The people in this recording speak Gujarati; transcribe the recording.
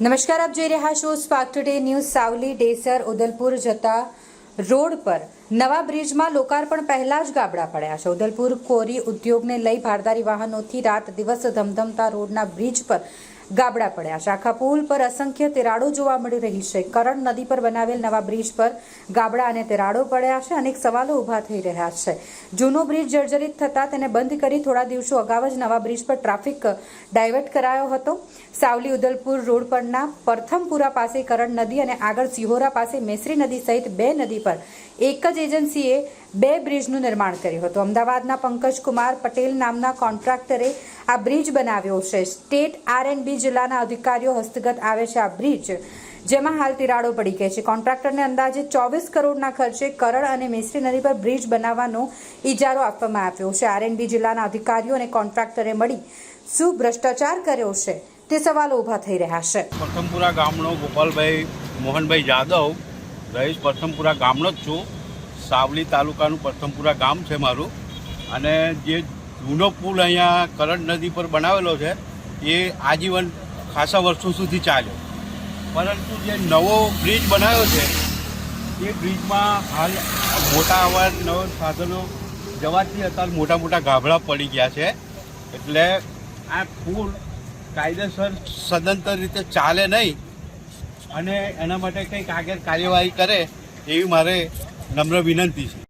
નમસ્કાર, આપ જોઈ રહ્યા છો Spark Today News Savli, Desar, Udalpur જતા રોડ પર નવા બ્રિજમાં લોકાર્પણ પહેલા જ ગાબડા પડ્યા છે. ઉદલપુર કોરી ઉદ્યોગને લઈ ભારદારી વાહનોથી રાત દિવસ ધમધમતા રોડના બ્રિજ પર ગાબડા પડ્યા. આખા પુલ પર અસંખ્ય તિરાડો જોવા મળી રહી છે. કરણ નદી પર બનાવેલ નવા બ્રિજ પર ગાબડા અને તિરાડો પડ્યા છે. અનેક સવાલો ઊભા થઈ રહ્યા છે. જૂનો બ્રિજ જર્જરિત થતાં તેને બંધ કરી થોડા દિવસો અગાઉ જ નવા બ્રિજ પર ટ્રાફિક ડાયવર્ટ કરાયો હતો. સાવલી ઉદલપુર રોડ પરના પ્રથમપુરા પાસે કરણ નદી અને આગળ સિહોરા પાસે મેસરી નદી સહિત બે નદી પર એક જ એજન્સીએ બે બ્રિજનું નિર્માણ કર્યું હતું. અમદાવાદના પંકજ કુમાર પટેલ નામના કોન્ટ્રાક્ટરે આ બ્રિજ બનાવ્યો છે. સ્ટેટ આર એન્ડ બી જિલ્લાના અધિકારીઓ હસ્તગત આવે છે આ બ્રિજ, જેમાં હાલ તિરાડો પડી ગઈ છે. કોન્ટ્રાક્ટરને અંદાજે ચોવીસ કરોડના ખર્ચે કરણ અને મેસરી નદી પર બ્રિજ બનાવવાનો ઇજારો આપવામાં આવ્યો છે. આર એન્ડ બી જિલ્લાના અધિકારીઓ અને કોન્ટ્રાક્ટરે મળી શું ભ્રષ્ટાચાર કર્યો છે તે સવાલો ઊભા થઈ રહ્યા છે. પ્રથમપુરા ગામનો ગોપાલભાઈ મોહનભાઈ જાદવ. રહીશ પ્રથમપુરા ગામનો જ છું. સાવલી તાલુકાનું પ્રથમપુરા ગામ છે મારું. અને જે જૂનો પુલ અહીંયા કરંટ નદી પર બનાવેલો છે, એ આજીવન ખાસા વર્ષો સુધી ચાલ્યો પરંતુ જે નવો બ્રિજ બનાવ્યો છે, એ બ્રિજમાં હાલ મોટા અવાજ નવ સાધનો જવાથી અત્યારે મોટા મોટા ગાભડા પડી ગયા છે. એટલે આ પુલ કાયદેસર સદંતર રીતે ચાલે નહીં અને એના માટે કંઈક આગળ કાર્યવાહી કરે, એવી મારે નમ્ર વિનંતી છે.